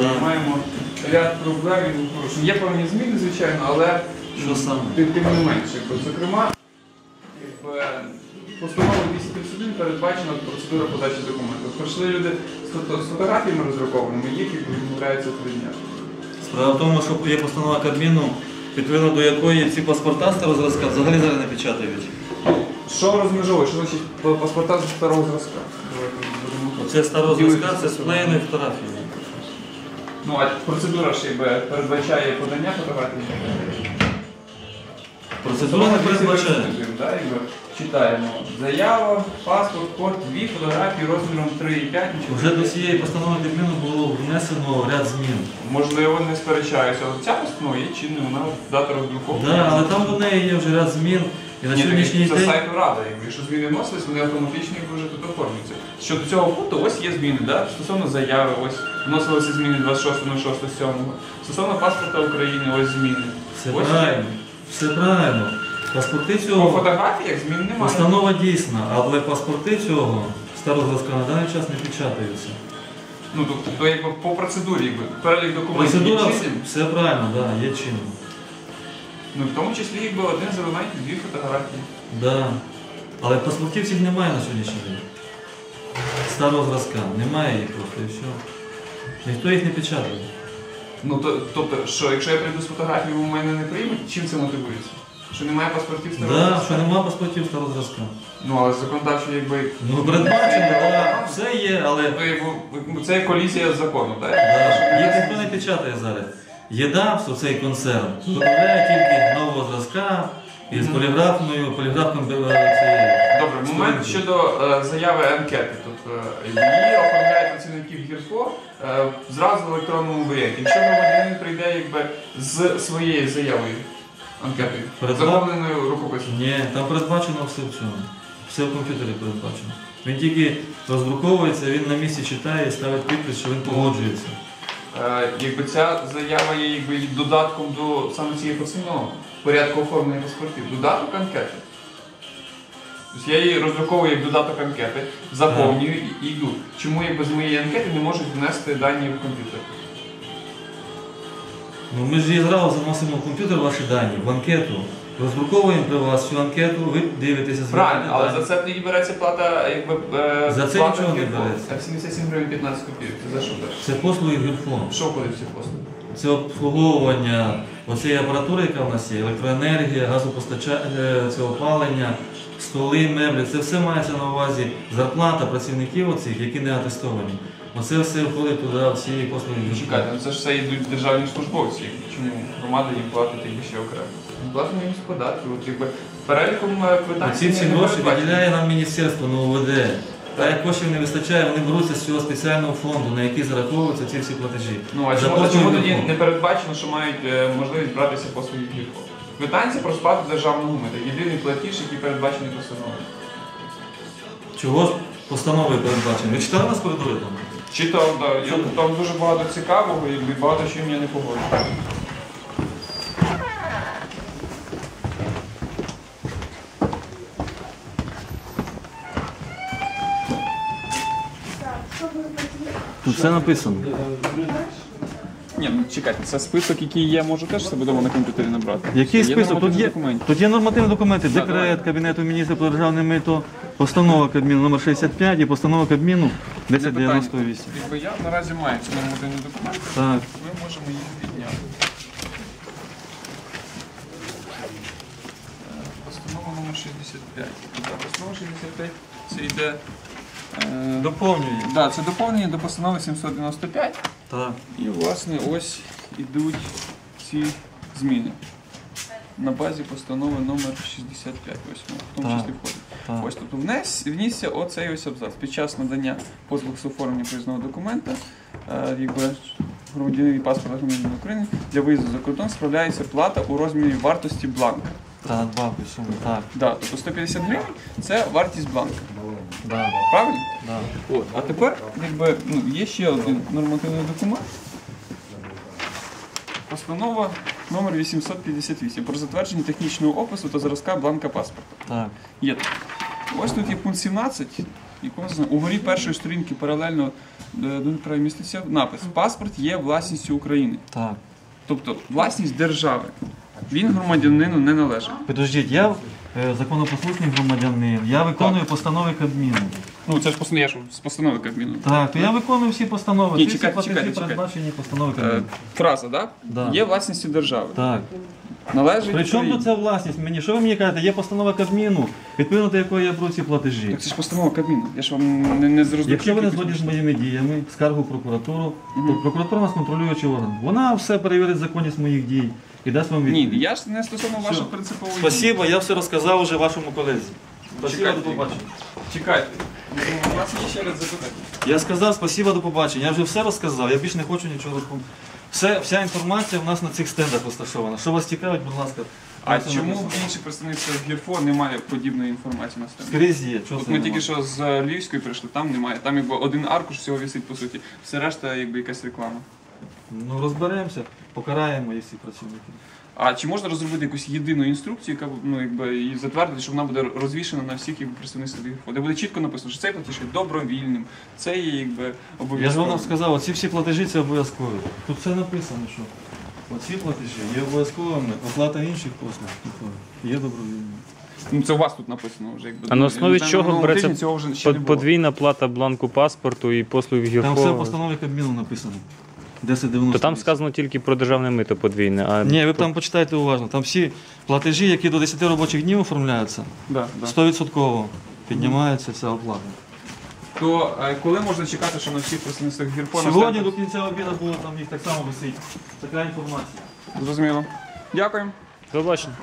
маємо ряд проблем і порушень. Є певні зміни, звичайно, але Що саме? тим, не менше. Зокрема, якби, постановою 231 передбачена процедура подачі документів. Прийшли люди з фотографіями роздрукованими, їх відмовляються прийняти. Справа в тому, що є постанова Кабміну, відповідно до якої ці паспорта старого зразка взагалі зараз не печатають. Що розмежовує? Що значить паспорта старого зразка? Оце старого зразка це склеєні фотографії. Ну, а процедура ж якби передбачає подання фотографій. Процедура не передбачає. Да, якби читаємо. Заява, паспорт, код, дві фотографії розміром 3,5. Вже до цієї постанови Кабміну було внесено ряд змін. Можливо, не сперечаюся, але ця постанова є чинною, вона дата роздрукова. Да, але там до неї є вже ряд змін. І на Ні, сьогоднішній це день. сайту Рада, якщо зміни вносились, вони автоматично вже тут оформлюються. Щодо цього пункту, ось є зміни, да? стосовно заяви, ось вносилися зміни 26.06.07. Стосовно паспорта України, ось зміни. Все Ось правильно. Все правильно. Паспорти цього... По фотографіях змін немає. Постанова дійсна, але паспорти цього старого на даний час не печатаються. Ну, то, то якби по процедурі, якби перелік документів Процедура є все, чинним. все правильно, да, є чином. Ну, в тому числі якби один з елементів дві фотографії. Да. Але паспортів цих немає на сьогоднішній день. Старого зразка. Немає їх просто і все. Ніхто їх не печатає. Ну, то, тобто, що якщо я прийду з фотографією, у мене не приймуть, чим це мотивується? Що немає паспортів старого Да, зразка? що немає паспортів старого зразка. Ну, але законодавчо якби. Ну, передбачено, да, все є, але це колізія з законом, так? да, їх ніхто не печатає зараз. ЄДАПС, оцей концерн, виробляє тільки нового зразка із поліграфною, поліграфним е, цією. Добре, момент щодо е, заяви анкети. Тобто е, її оформляють працівників ГІРФО е, зразу в електронному варіанті. Якщо громадянин прийде якби з своєю заявою анкетою, Передбачено? заповненою рукописом. Ні, там передбачено все в цьому. Все в комп'ютері передбачено. Він тільки роздруковується, він на місці читає і ставить підпис, що він погоджується. Е, якби ця заява є якби додатком до саме цієї постанови, порядку оформлення паспортів. Додаток анкети. Тобто я її роздруковую як додаток анкети, заповнюю і, йду. Чому якби з моєї анкети не можуть внести дані в комп'ютер? Ну ми ж зразу заносимо в комп'ютер ваші дані, в анкету. Роздруковуємо при вас цю анкету, ви дивитеся Правильно, але за це тоді береться плата, якби е, За це плата нічого не береться. Так 77 гривень 15 копійок. Це за що береш? Це послуги гірфон. Що входить в ці послуги? Це обслуговування оцієї апаратури, яка в нас є, електроенергія, газопостачання, це опалення, столи, меблі. Це все мається на увазі зарплата працівників оцих, які не атестовані. Оце все входить туди, всі послуги Ну. Чекайте, ну це ж все йдуть державні службовці. Чому громада їм платить якби ще окремо? Платимо їм з податків. От якби переліком е, квитанцій Ці всі гроші виділяє нам міністерство на УВД. Та як коштів не вистачає, вони беруться з цього спеціального фонду, на який зараховуються ці всі платежі. Ну а чому, тоді не передбачено, що мають е, можливість братися по своїх гірфо? Квитанція про сплату державного мита. Єдиний платіж, який передбачений постановою. Чого постанови передбачені? Ви читали нас коридори там? Читав, да, я, там дуже багато цікавого і багато чим я не погоджуюся. Тут все написано. Ні, ну чекайте, це список, який є, можу теж себе вдома на комп'ютері набрати. Який Є список? Тут нормативні є, документи. тут є нормативні документи. Да, Декрет давай. Кабінету міністрів про державне мито, постанова Кабміну номер 65 і постанова Кабміну питання. 1098. Якби я наразі маю ці нормативні документи, Так. ми можемо їх підняти. Е, Постанова номер 65. Так, постанова 65 це йде. Е, Доповнює. да, це доповнення до постанови 795. Так. І, власне, ось ідуть ці зміни. На базі постанови номер 65, ось в тому числі входить. Так. Ось тобто внес, внісся оцей ось абзац. Під час надання послуг з оформлення проїзного документа, е, якби громадянин і паспорт громадянина України для виїзду за кордон справляється плата у розмірі вартості бланка. Так, надбавки суми. Так. Да, тобто 150 гривень це вартість бланка. Да. Правильно? Да. От. А тепер якби, ну, є ще один нормативний документ. Постанова номер 858 про затвердження технічного опису та зразка бланка паспорта. Так. Є. Ось тут є пункт 17, якому сказано, угорі першої сторінки паралельно е, Дніпра міститься напис Паспорт є власністю України. Так. Тобто власність держави. Він громадянину не належить. Підождіть, я е, законопослушний громадянин, я виконую постанови Кабміну. Ну це ж постанова, я ж з постанови Кабміну. Так, то я виконую всі постанови. Ні, Ці всі чекайте, платежі чекайте, чекайте. передбачені постанови Е, Кабміну. Фраза, да? Да. Є власністю держави. Так. Належить При чому Україні. ця власність мені? Що ви мені кажете? Є постанова Кабміну, відповідно до якої я беру ці платежі. Так це ж постанова Кабміну. Я ж вам не, не зрозумів. Якщо ви не згодні з моїми діями, скаргу в прокуратуру, то прокуратура у нас контролюючий орган. Вона все перевірить законність моїх дій і дасть вам Ні, я ж не стосовно вашого принципового. Спасибо, я все розказав уже вашому колезі. Спасибо, Чекайте. до побачення. Чекайте. Ну, У вас є ще раз запитання. Я сказав спасибо, до побачення. Я вже все розказав, я більше не хочу нічого розповідати. Все, вся інформація в нас на цих стендах розташована. Що вас цікавить, будь ласка. А це чому в інших представництвах ГІРФО немає подібної інформації на стенді? Скрізь є. Чого От ми тільки що з Львівської прийшли, там немає. Там якби один аркуш всього висить по суті. Все решта якби якась реклама. Ну розберемося, покараємо їх всіх працівників. А чи можна розробити якусь єдину інструкцію, яка б, ну якби і затвердити, що вона буде розвішена на всіх якби, представництвах ГІРФО? Де буде чітко написано, що цей платіж є добровільним, це є якби Я ж вам сказав, оці всі платежі це обов'язкові. Тут все написано, що оці платежі є обов'язковими, оплата інших послуг є добровільною. Ну це у вас тут написано вже якби. А на основі Ну, чого минулого береться цього вже ще не було. Подвійна плата бланку паспорту і послуг Там все в постанові Кабміну написано. 1090. То там сказано тільки про державне мито подвійне. А Ні, ви там почитайте уважно. Там всі платежі, які до 10 робочих днів оформляються, Да, да. 100% піднімається ця оплата. То е, коли можна чекати, що на всіх представництвах ГІРФО на Сьогодні до кінця обіду було там їх так само висить. Така інформація. Зрозуміло. Дякуємо. До побачення.